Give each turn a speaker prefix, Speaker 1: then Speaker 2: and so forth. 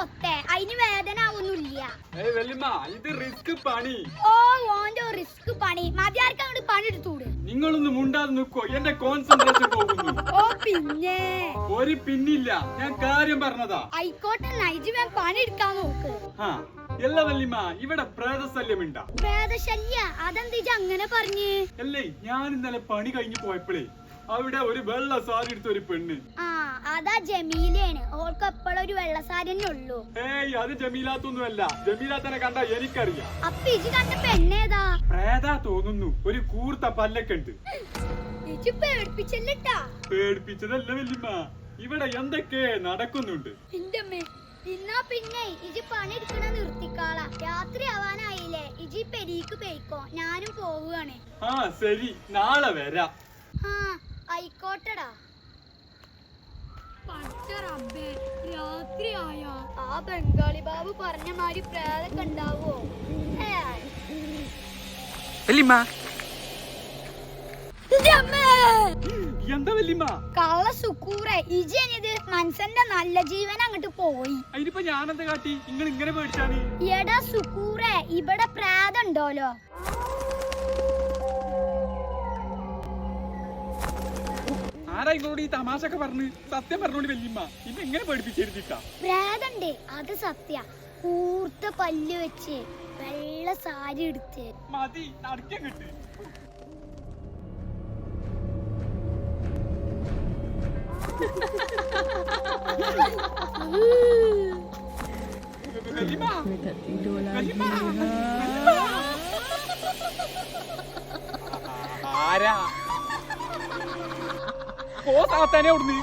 Speaker 1: അതിന് വേദന
Speaker 2: ഇത് റിസ്ക് പണി.
Speaker 1: ഓ ഓന്റെ റിസ്ക് പണി. മതിയാർക്ക് അങ്ങോട്ട് പണി എടുത്തൂടെ
Speaker 2: നിങ്ങളൊന്ന് മുണ്ടാതെ നിൽക്കോ. എന്റെ കോൺസെൻട്രേഷൻ പോകുന്നു.
Speaker 1: ഓ പിന്നെ.
Speaker 2: ഒരു പിന്നില്ല. ഞാൻ കാര്യം പറഞ്ഞതാ.
Speaker 1: ആയിക്കോട്ടെ നൈജുവൻ പണി എടുക്കാൻ നോക്ക്.
Speaker 2: ആ എല്ലാ വല്യമ്മ ഇവിടെ പ്രേതശല്യമുണ്ടാ.
Speaker 1: പ്രേതശല്യ? അതെന്തിജ അങ്ങനെ പറഞ്ഞേ?
Speaker 2: അല്ലേ ഞാൻ ഇന്നലെ പണി കഴിഞ്ഞു പോയപ്പോഴേ അവിടെ ഒരു വെള്ള സാരി എടുത്ത ഒരു പെണ്ണ്.
Speaker 1: ആ അതാ ജമീലയാണ്. ഓൾക്ക് എപ്പോഴും ഒരു വെള്ള സാരി തന്നെ ഉള്ളൂ.
Speaker 2: ഏയ് അത് ജമീലാത്തൊന്നുമല്ല. ജമീലാത്തനെ കണ്ട എനിക്കറിയാം.
Speaker 1: അപ്പൊ ഇജി കണ്ട പെണ്ണേതാ?
Speaker 2: പ്രേതാ തോന്നുന്നു. ഒരു കൂർത്ത പല്ലൊക്കെ ഉണ്ട്.
Speaker 1: ഇജി പേടിപ്പിച്ചല്ലട്ടാ?
Speaker 2: പേടിപ്പിച്ചതല്ല വല്യമ്മ. ഇവിടെ എന്തൊക്കെ നടക്കുന്നുണ്ട്?
Speaker 1: എന്റെ ഇന്നാ പിന്നെ ഇജി പണി എടുക്കണ നിർത്തിക്കാളാ. രാത്രി ആവാനായില്ലേ. ഇജി പെരീക്ക് പെയ്ക്കോ. ഞാനും പോവുകയാണ്.
Speaker 2: ആ ശരി. നാളെ വരാം.
Speaker 1: ആയിക്കോട്ടെടാ. ആ ബംഗാളി ബാബു പറഞ്ഞ മാതിരി പ്രേതൊക്കെ ഉണ്ടാവോ കള്ള സുക്കൂറെ നല്ല ജീവൻ അങ്ങോട്ട് പോയി.
Speaker 2: അതിനിപ്പോ ഞാനെന്താ കാട്ടി? നിങ്ങൾ ഇങ്ങനെ പേടിച്ചാണ്
Speaker 1: എടാ സുക്കൂറെ ഇവിടെ പ്രേതം
Speaker 2: ആരാ ഇങ്ങളോട് ഈ തമാശൊക്കെ പറഞ്ഞ് സത്യം പറഞ്ഞോണ്ട് വല്യമ്മ? ഇന്ന് എങ്ങനെ പേടിപ്പിച്ചിരുന്നിട്ടാ
Speaker 1: പ്രേതണ്ടേ അത് സത്യ. കൂർത്ത പല്ല് വെച്ച് വെള്ള സാരി എടുത്ത്.
Speaker 2: മതി നടക്കാൻ കിട്ടി വല്യമ്മ വല്യമ്മ. ആരാ? ਬਹੁਤ आता नाही उडणी